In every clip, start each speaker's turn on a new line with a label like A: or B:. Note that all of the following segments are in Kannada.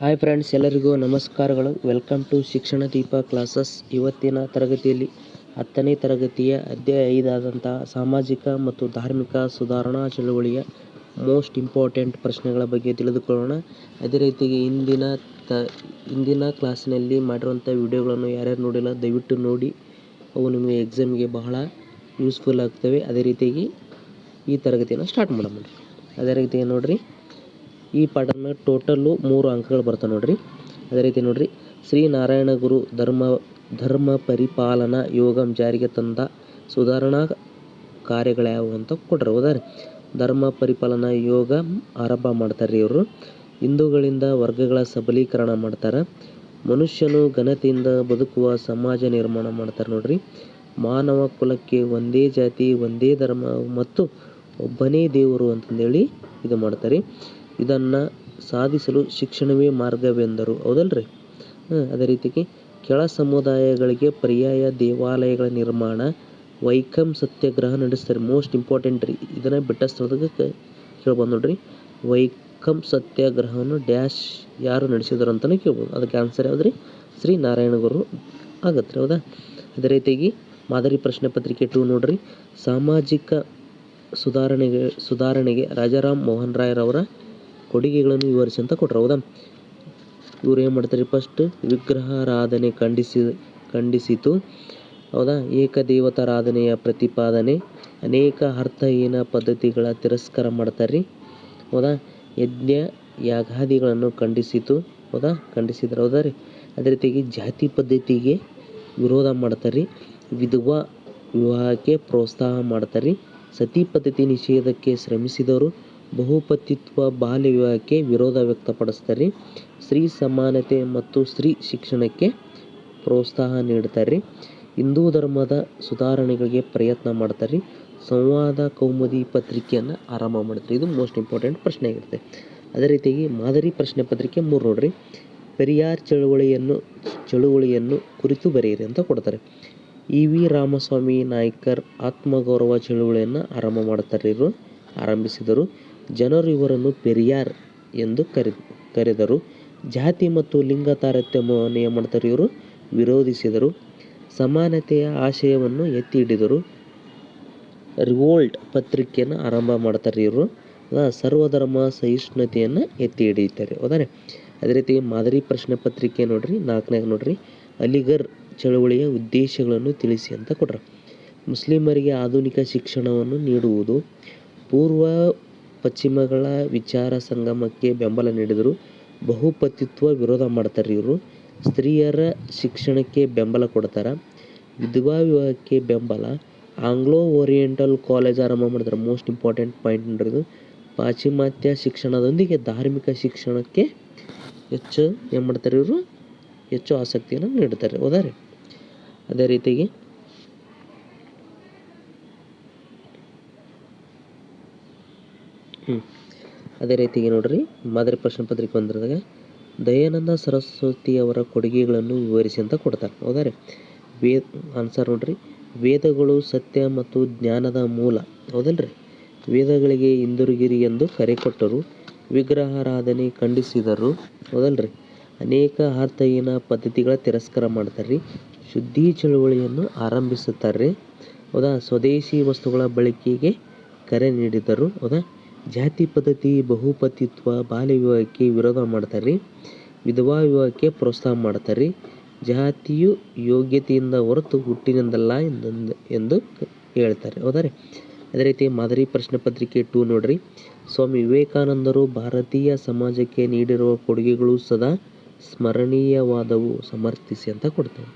A: ಹಾಯ್ ಫ್ರೆಂಡ್ಸ್ ಎಲ್ಲರಿಗೂ ನಮಸ್ಕಾರಗಳು. ವೆಲ್ಕಮ್ ಟು ಶಿಕ್ಷಣ ದೀಪ ಕ್ಲಾಸಸ್ ಇವತ್ತಿನ ತರಗತಿಯಲ್ಲಿ ಹತ್ತನೇ ತರಗತಿಯ ಅಧ್ಯಾಯ ಐದಾದಂತಹ ಸಾಮಾಜಿಕ ಮತ್ತು ಧಾರ್ಮಿಕ ಸುಧಾರಣಾ ಚಳುವಳಿಯ ಮೋಸ್ಟ್ ಇಂಪಾರ್ಟೆಂಟ್ ಪ್ರಶ್ನೆಗಳ ಬಗ್ಗೆ ತಿಳಿದುಕೊಳ್ಳೋಣ. ಅದೇ ರೀತಿಗೆ ಇಂದಿನ ತ, ಇಂದಿನ ಕ್ಲಾಸಿನಲ್ಲಿ ಮಾಡಿರುವಂಥ ವಿಡಿಯೋಗಳನ್ನು ಯಾರ್ಯಾರು ನೋಡಿಲ್ಲ, ದಯವಿಟ್ಟು ನೋಡಿ. ಅವು ನಿಮಗೆ ಎಕ್ಸಾಮ್ಗೆ ಬಹಳ ಯೂಸ್ಫುಲ್ ಆಗ್ತವೆ. ಅದೇ ರೀತಿಯಾಗಿ ಈ ತರಗತಿಯನ್ನು ಸ್ಟಾರ್ಟ್ ಮಾಡೋಣ. ಅದೇ ರೀತಿಯಾಗಿ ನೋಡಿರಿ. ಈ ಪಾಠನ ಟೋಟಲ್ಲು ಮೂರು ಅಂಕಗಳು ಬರ್ತವೆ ನೋಡ್ರಿ. ಅದೇ ರೀತಿ ನೋಡ್ರಿ, ಶ್ರೀ ನಾರಾಯಣ ಗುರು ಧರ್ಮ ಧರ್ಮ ಪರಿಪಾಲನಾ ಯೋಗಂ ಜಾರಿಗೆ ತಂದ ಸುಧಾರಣಾ ಕಾರ್ಯಗಳ್ಯಾವು ಅಂತ ಕೊಟ್ಟರು ಉದಾಹರಣೆ ಧರ್ಮ ಪರಿಪಾಲನಾ ಯೋಗ ಆರಂಭ ಮಾಡ್ತಾರೆ ಇವರು. ಹಿಂದೂಗಳಿಂದ ವರ್ಗಗಳ ಸಬಲೀಕರಣ ಮಾಡ್ತಾರೆ. ಮನುಷ್ಯನು ಘನತೆಯಿಂದ ಬದುಕುವ ಸಮಾಜ ನಿರ್ಮಾಣ ಮಾಡ್ತಾರೆ ನೋಡ್ರಿ. ಮಾನವ ಕುಲಕ್ಕೆ ಒಂದೇ ಜಾತಿ, ಒಂದೇ ಧರ್ಮ ಮತ್ತು ಒಬ್ಬನೇ ದೇವರು ಅಂತಂದೇಳಿ ಇದು ಮಾಡ್ತಾರೆ ಇದನ್ನು ಸಾಧಿಸಲು ಶಿಕ್ಷಣವೇ ಮಾರ್ಗವೆಂದರು. ಹೌದಲ್ರಿ? ಅದೇ ರೀತಿಗೆ ಕೆಳ ಸಮುದಾಯಗಳಿಗೆ ಪರ್ಯಾಯ ದೇವಾಲಯಗಳ ನಿರ್ಮಾಣ, ವೈಕಂ ಸತ್ಯಾಗ್ರಹ ನಡೆಸ್ತಾರೆ. ಮೋಸ್ಟ್ ಇಂಪಾರ್ಟೆಂಟ್ ರೀ. ಇದನ್ನು ಬಿಟ್ಟ ಸ್ಥಳದಾಗ ಕೇಳ್ಬೋದು ನೋಡ್ರಿ. ವೈಕಂ ಸತ್ಯಾಗ್ರಹವನ್ನು ಡ್ಯಾಶ್ ಯಾರು ನಡೆಸಿದ್ರು ಅಂತಲೇ ಕೇಳ್ಬೋದು. ಅದಕ್ಕೆ ಆನ್ಸರ್ ಯಾವುದ್ರಿ? ಶ್ರೀ ನಾರಾಯಣ ಗುರು ಆಗತ್ತೆ ರೀ, ಹೌದಾ? ಅದೇ ರೀತಿಯಾಗಿ ಮಾದರಿ ಪ್ರಶ್ನೆ ಪತ್ರಿಕೆ ಟು ನೋಡ್ರಿ. ಸಾಮಾಜಿಕ ಸುಧಾರಣೆಗೆ ಸುಧಾರಣೆಗೆ ರಾಜಾರಾಮ್ ಮೋಹನ್ ರಾಯ್ರವರ ಕೊಡುಗೆಗಳನ್ನು ವಿವರಿಸಿ ಅಂತ ಕೊಟ್ರು, ಹೌದಾ? ಇವ್ರು ಏನು ಮಾಡ್ತಾರೆ ಫಸ್ಟ್ ವಿಗ್ರಹಾರಾಧನೆ ಖಂಡಿಸಿ, ಖಂಡಿಸಿತು, ಹೌದಾ? ಏಕದೇವತಾರಾಧನೆಯ ಪ್ರತಿಪಾದನೆ, ಅನೇಕ ಅರ್ಥಹೀನ ಪದ್ಧತಿಗಳ ತಿರಸ್ಕಾರ ಮಾಡ್ತಾರೆ ರೀ ಹೌದಾ? ಯಜ್ಞ ಯಾಗಾದಿಗಳನ್ನು ಖಂಡಿಸಿತು, ಹೌದಾ? ಖಂಡಿಸಿದ್ರು, ಹೌದಾ ರೀ? ಅದೇ ರೀತಿಯಾಗಿ ಜಾತಿ ಪದ್ಧತಿಗೆ ವಿರೋಧ ಮಾಡ್ತಾರೆ ರೀ ವಿಧವಾ ವಿವಾಹಕ್ಕೆ ಪ್ರೋತ್ಸಾಹ ಮಾಡ್ತಾರೆ ರೀ ಸತಿ ಪದ್ಧತಿ ನಿಷೇಧಕ್ಕೆ ಶ್ರಮಿಸಿದವರು ಬಹುಪತಿತ್ವ ಬಾಲ್ಯ ವಿವಾಹಕ್ಕೆ ವಿರೋಧ ವ್ಯಕ್ತಪಡಿಸ್ತಾರೆ. ಸ್ತ್ರೀ ಸಮಾನತೆ ಮತ್ತು ಸ್ತ್ರೀ ಶಿಕ್ಷಣಕ್ಕೆ ಪ್ರೋತ್ಸಾಹ ನೀಡ್ತಾರೆ. ಹಿಂದೂ ಧರ್ಮದ ಸುಧಾರಣೆಗಳಿಗೆ ಪ್ರಯತ್ನ ಮಾಡ್ತಾರೆ. ಸಂವಾದ ಕೌಮುದಿ ಪತ್ರಿಕೆಯನ್ನು ಆರಂಭ ಮಾಡ್ತಾರೆ. ಇದು ಮೋಸ್ಟ್ ಇಂಪಾರ್ಟೆಂಟ್ ಪ್ರಶ್ನೆ ಆಗಿರುತ್ತೆ ಅದೇ ರೀತಿಯಾಗಿ ಮಾದರಿ ಪ್ರಶ್ನೆ ಪತ್ರಿಕೆ ಮೂರು ನೋಡ್ರಿ. ಪೆರಿಯಾರ್ ಚಳುವಳಿಯನ್ನು ಚಳುವಳಿಯನ್ನು ಕುರಿತು ಬರೆಯಿರಿ ಅಂತ ಕೊಡ್ತಾರೆ. ಇ ವಿ ರಾಮಸ್ವಾಮಿ ನಾಯ್ಕರ್ ಆತ್ಮಗೌರವ ಚಳುವಳಿಯನ್ನು ಆರಂಭ ಮಾಡ್ತಾರೆ ಇವರು ಆರಂಭಿಸಿದರು. ಜನರು ಇವರನ್ನು ಪೆರಿಯಾರ್ ಎಂದು ಕರೆ, ಕರೆದರು. ಜಾತಿ ಮತ್ತು ಲಿಂಗ ತಾರತಮ್ಯವನ್ನು ಏನು ಮಾಡ್ತಾರೆ ಇವರು ವಿರೋಧಿಸಿದರು. ಸಮಾನತೆಯ ಆಶಯವನ್ನು ಎತ್ತಿ ಹಿಡಿದರು ರಿವೋಲ್ಟ್ ಪತ್ರಿಕೆಯನ್ನು ಆರಂಭ ಮಾಡ್ತಾರೆ ಇವರು. ಸರ್ವಧರ್ಮ ಸಹಿಷ್ಣುತೆಯನ್ನು ಎತ್ತಿ ಹಿಡಿಯುತ್ತಾರೆ ಹೋದರೆ ಅದೇ ರೀತಿ ಮಾದರಿ ಪ್ರಶ್ನೆ ಪತ್ರಿಕೆ ನೋಡ್ರಿ ನಾಲ್ಕನೇ ನೋಡ್ರಿ. ಅಲಿಗರ್ ಚಳವಳಿಯ ಉದ್ದೇಶಗಳನ್ನು ತಿಳಿಸಿ ಅಂತ ಕೊಟ್ರು. ಮುಸ್ಲಿಮರಿಗೆ ಆಧುನಿಕ ಶಿಕ್ಷಣವನ್ನು ನೀಡುವುದು, ಪೂರ್ವ ಪಶ್ಚಿಮಗಳ ವಿಚಾರ ಸಂಗಮಕ್ಕೆ ಬೆಂಬಲ ನೀಡಿದರು. ಬಹುಪತಿತ್ವ ವಿರೋಧ ಮಾಡ್ತಾರೆ ಇವರು. ಸ್ತ್ರೀಯರ ಶಿಕ್ಷಣಕ್ಕೆ ಬೆಂಬಲ ಕೊಡ್ತಾರೆ. ವಿಧವಾ ವಿವಾಹಕ್ಕೆ ಬೆಂಬಲ. ಆಂಗ್ಲೋ ಓರಿಯೆಂಟಲ್ ಕಾಲೇಜ್ ಆರಂಭ ಮಾಡ್ತಾರೆ ಮೋಸ್ಟ್ ಇಂಪಾರ್ಟೆಂಟ್ ಪಾಯಿಂಟ್ ನೋಡ್ರಿ ಇದು. ಪಾಶ್ಚಿಮಾತ್ಯ ಶಿಕ್ಷಣದೊಂದಿಗೆ ಧಾರ್ಮಿಕ ಶಿಕ್ಷಣಕ್ಕೆ ಹೆಚ್ಚು ಏನು ಮಾಡ್ತಾರೆ ಇವರು? ಹೆಚ್ಚು ಆಸಕ್ತಿಯನ್ನು ನೀಡ್ತಾರೆ. ಹೌದಾ ರೀ? ಅದೇ ರೀತಿಗೆ ಅದೇ ರೀತಿಗೆ ನೋಡ್ರಿ, ಮಾದರಿ ಪ್ರಶ್ನೆ ಪತ್ರಿಕೆ ಬಂದಿರೋದಾಗ, ದಯಾನಂದ ಸರಸ್ವತಿಯವರ ಕೊಡುಗೆಗಳನ್ನು ವಿವರಿಸಿ ಅಂತ ಕೊಡ್ತಾರೆ. ಹೌದಾ ರೀ? ವೇದ ಆನ್ಸರ್ ನೋಡ್ರಿ, ವೇದಗಳು ಸತ್ಯ ಮತ್ತು ಜ್ಞಾನದ ಮೂಲ. ಹೌದಲ್ರಿ? ವೇದಗಳಿಗೆ ಹಿಂದಿರುಗಿರಿ ಎಂದು ಕರೆ ಕೊಟ್ಟರು, ವಿಗ್ರಹಾರಾಧನೆ ಖಂಡಿಸಿದರು. ಹೌದಲ್ರಿ? ಅನೇಕ ಅರ್ಥಹೀನ ಪದ್ಧತಿಗಳ ತಿರಸ್ಕಾರ ಮಾಡ್ತಾರೆ ರೀ ಶುದ್ಧಿ ಚಳುವಳಿಯನ್ನು ಆರಂಭಿಸುತ್ತಾರೆ ಹೌದಾ? ಸ್ವದೇಶಿ ವಸ್ತುಗಳ ಬಳಕೆಗೆ ಕರೆ ನೀಡಿದರು ಹೌದಾ? ಜಾತಿ ಪದ್ಧತಿ, ಬಹುಪತಿತ್ವ, ಬಾಲ್ಯ ವಿವಾಹಕ್ಕೆ ವಿರೋಧ ಮಾಡ್ತಾರೆ ವಿಧವಾ ವಿವಾಹಕ್ಕೆ ಪ್ರೋತ್ಸಾಹ ಮಾಡ್ತಾರೆ ಜಾತಿಯು ಯೋಗ್ಯತೆಯಿಂದ ಹೊರತು ಹುಟ್ಟಿನಿಂದಲ್ಲ ಎಂದು ಎಂದು ಹೇಳ್ತಾರೆ. ಹೌದಾ ರೀ? ಅದೇ ರೀತಿ ಮಾದರಿ ಪ್ರಶ್ನೆ ಪತ್ರಿಕೆ ಟೂ ನೋಡ್ರಿ. ಸ್ವಾಮಿ ವಿವೇಕಾನಂದರು ಭಾರತೀಯ ಸಮಾಜಕ್ಕೆ ನೀಡಿರುವ ಕೊಡುಗೆಗಳು ಸದಾ ಸ್ಮರಣೀಯವಾದವು, ಸಮರ್ಥಿಸಿ ಅಂತ ಕೊಡ್ತಾರೆ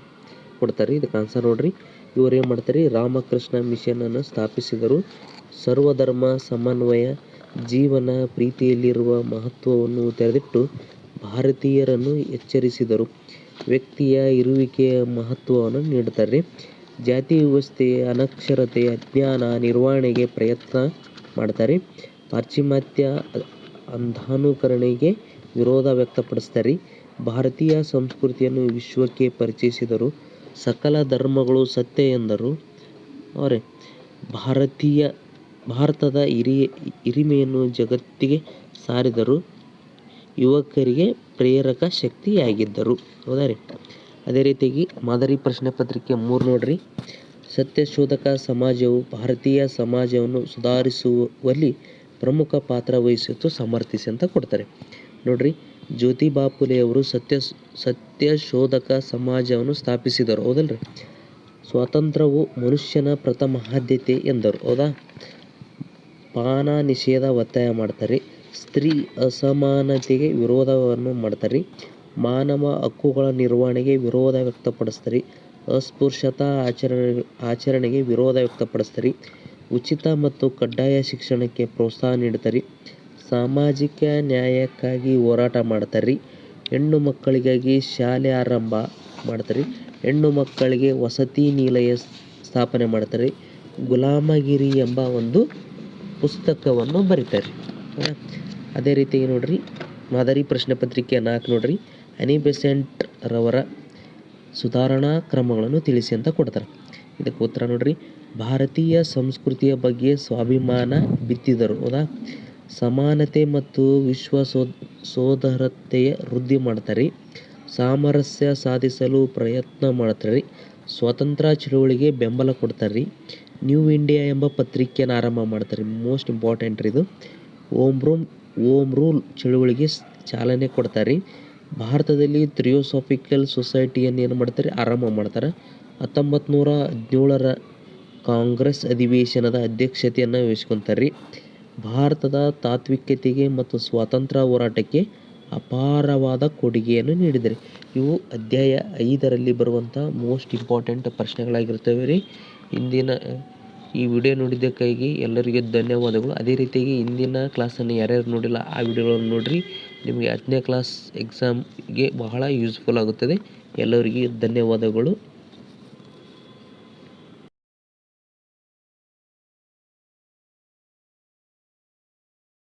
A: ಕೊಡ್ತಾರೆ ಇದಕ್ಕೆ ಆನ್ಸರ್ ನೋಡ್ರಿ. ಇವರು ಏನು ಮಾಡ್ತಾರೆ ರಾಮಕೃಷ್ಣ ಮಿಷನನ್ನು ಸ್ಥಾಪಿಸಿದರು. ಸರ್ವಧರ್ಮ ಸಮನ್ವಯ ಜೀವನ ಪ್ರೀತಿಯಲ್ಲಿರುವ ಮಹತ್ವವನ್ನು ತೆರೆದಿಟ್ಟು ಭಾರತೀಯರನ್ನು ಎಚ್ಚರಿಸಿದರು. ವ್ಯಕ್ತಿಯ ಇರುವಿಕೆಯ ಮಹತ್ವವನ್ನು ನೀಡುತ್ತಾರೆ ಜಾತಿ ವ್ಯವಸ್ಥೆ, ಅನಕ್ಷರತೆ, ಅಜ್ಞಾನ ನಿರ್ವಹಣೆಗೆ ಪ್ರಯತ್ನ ಮಾಡ್ತಾರೆ ಪಾಶ್ಚಿಮಾತ್ಯ ಅಂಧಾನುಕರಣೆಗೆ ವಿರೋಧ ವ್ಯಕ್ತಪಡಿಸ್ತಾರೆ ಭಾರತೀಯ ಸಂಸ್ಕೃತಿಯನ್ನು ವಿಶ್ವಕ್ಕೆ ಪರಿಚಯಿಸಿದರು. ಸಕಲ ಧರ್ಮಗಳು ಸತ್ಯ ಎಂದರು. ಅವರೇ, ಭಾರತೀಯ ಭಾರತದ ಹಿರಿ, ಹಿರಿಮೆಯನ್ನು ಜಗತ್ತಿಗೆ ಸಾರಿದರು. ಯುವಕರಿಗೆ ಪ್ರೇರಕ ಶಕ್ತಿಯಾಗಿದ್ದರು. ಹೌದಾ ರೀ? ಅದೇ ರೀತಿಯಾಗಿ ಮಾದರಿ ಪ್ರಶ್ನೆ ಪತ್ರಿಕೆ ಮೂರು ನೋಡ್ರಿ. ಸತ್ಯಶೋಧಕ ಸಮಾಜವು ಭಾರತೀಯ ಸಮಾಜವನ್ನು ಸುಧಾರಿಸುವಲ್ಲಿ ಪ್ರಮುಖ ಪಾತ್ರ ವಹಿಸಿತು ಸಮರ್ಥಿಸಿ ಅಂತ ಕೊಡ್ತಾರೆ. ನೋಡ್ರಿ, ಜ್ಯೋತಿ ಬಾಪುಲೆ ಅವರು ಸತ್ಯ, ಸತ್ಯಶೋಧಕ ಸಮಾಜವನ್ನು ಸ್ಥಾಪಿಸಿದರು. ಹೌದಲ್ರಿ? ಸ್ವಾತಂತ್ರ್ಯವು ಮನುಷ್ಯನ ಪ್ರಥಮ ಆದ್ಯತೆ ಎಂದರು. ಹೌದಾ? ಪಾನ ನಿಷೇಧ ಒತ್ತಾಯ ಮಾಡ್ತಾರೆ. ಸ್ತ್ರೀ ಅಸಮಾನತೆಗೆ ವಿರೋಧವನ್ನು ಮಾಡ್ತಾರೆ. ಮಾನವ ಹಕ್ಕುಗಳ ನಿರ್ವಹಣೆಗೆ ವಿರೋಧ ವ್ಯಕ್ತಪಡಿಸ್ತಾರೆ. ಅಸ್ಪೃಶ್ಯತಾ ಆಚರಣೆ, ಆಚರಣೆಗೆ ವಿರೋಧ ವ್ಯಕ್ತಪಡಿಸ್ತಾರೆ. ಉಚಿತ ಮತ್ತು ಕಡ್ಡಾಯ ಶಿಕ್ಷಣಕ್ಕೆ ಪ್ರೋತ್ಸಾಹ ನೀಡ್ತಾರೆ. ಸಾಮಾಜಿಕ ನ್ಯಾಯಕ್ಕಾಗಿ ಹೋರಾಟ ಮಾಡ್ತಾರೆ. ಹೆಣ್ಣು ಮಕ್ಕಳಿಗಾಗಿ ಶಾಲೆ ಆರಂಭ ಮಾಡ್ತಾರೆ. ಹೆಣ್ಣು ಮಕ್ಕಳಿಗೆ ವಸತಿ ನಿಲಯ ಸ್ಥಾಪನೆ ಮಾಡ್ತಾರೆ. ಗುಲಾಮಗಿರಿ ಎಂಬ ಒಂದು ಪುಸ್ತಕವನ್ನು ಬರೀತಾರೆ. ಅದೇ ರೀತಿಯಾಗಿ ನೋಡ್ರಿ, ಮಾದರಿ ಪ್ರಶ್ನೆ ಪತ್ರಿಕೆ ನಾಲ್ಕು ನೋಡ್ರಿ. ಅನಿ ಬೆಸೆಂಟ್ ರವರ ಸುಧಾರಣಾ ಕ್ರಮಗಳನ್ನು ತಿಳಿಸಿ ಅಂತ ಕೊಡ್ತಾರೆ. ಇದಕ್ಕೆ ಉತ್ತರ ನೋಡ್ರಿ, ಭಾರತೀಯ ಸಂಸ್ಕೃತಿಯ ಬಗ್ಗೆ ಸ್ವಾಭಿಮಾನ ಬಿತ್ತಿದರು. ಹೌದಾ? ಸಮಾನತೆ ಮತ್ತು ವಿಶ್ವ ಸೋ, ಸೋದರತೆಯ ವೃದ್ಧಿ ಮಾಡ್ತಾರೆ. ಸಾಮರಸ್ಯ ಸಾಧಿಸಲು ಪ್ರಯತ್ನ ಮಾಡ್ತಾರೆ. ಸ್ವತಂತ್ರ ಚಳುವಳಿಗೆ ಬೆಂಬಲ ಕೊಡ್ತಾರೆ. ನ್ಯೂ ಇಂಡಿಯಾ ಎಂಬ ಪತ್ರಿಕೆಯನ್ನು ಆರಂಭ ಮಾಡ್ತಾರೆ. ಮೋಸ್ಟ್ ಇಂಪಾರ್ಟೆಂಟ್ ರೀ ಇದು. ಓಮ್ ರೂಮ್ ಓಮ್ ರೂಲ್ ಚಳುವಳಿಗೆ ಚಾಲನೆ ಕೊಡ್ತಾರೆ. ಭಾರತದಲ್ಲಿ ಥಿಯೋಸಾಫಿಕಲ್ ಸೊಸೈಟಿಯನ್ನು ಏನು ಮಾಡ್ತಾರೆ? ಆರಂಭ ಮಾಡ್ತಾರೆ. ಹತ್ತೊಂಬತ್ತು ನೂರ ಹದಿನೇಳರ ಕಾಂಗ್ರೆಸ್ ಅಧಿವೇಶನದ ಅಧ್ಯಕ್ಷತೆಯನ್ನು ವಹಿಸ್ಕೊತಾರೆ ಭಾರತದ ತಾತ್ವಿಕತೆಗೆ ಮತ್ತು ಸ್ವಾತಂತ್ರ್ಯ ಹೋರಾಟಕ್ಕೆ ಅಪಾರವಾದ ಕೊಡುಗೆಯನ್ನು ನೀಡಿದ್ದಾರೆ ಇವು ಅಧ್ಯಾಯ ಐದರಲ್ಲಿ ಬರುವಂಥ ಮೋಸ್ಟ್ ಇಂಪಾರ್ಟೆಂಟ್ ಪ್ರಶ್ನೆಗಳಾಗಿರ್ತವೆ ರೀ. ಇಂದಿನ, ಈ ವಿಡಿಯೋ ನೋಡಿದ್ದಕ್ಕಾಗಿ ಎಲ್ಲರಿಗೆ ಧನ್ಯವಾದಗಳು. ಅದೇ ರೀತಿಯಾಗಿ ಇಂದಿನ ಕ್ಲಾಸನ್ನು ಯಾರ್ಯಾರು ನೋಡಿಲ್ಲ, ಆ ವಿಡಿಯೋಗಳನ್ನು ನೋಡಿರಿ. ನಿಮಗೆ ಹತ್ತನೇ ಕ್ಲಾಸ್ ಎಕ್ಸಾಮ್ಗೆ ಬಹಳ ಯೂಸ್ಫುಲ್ ಆಗುತ್ತದೆ. ಎಲ್ಲರಿಗೆ ಧನ್ಯವಾದಗಳು.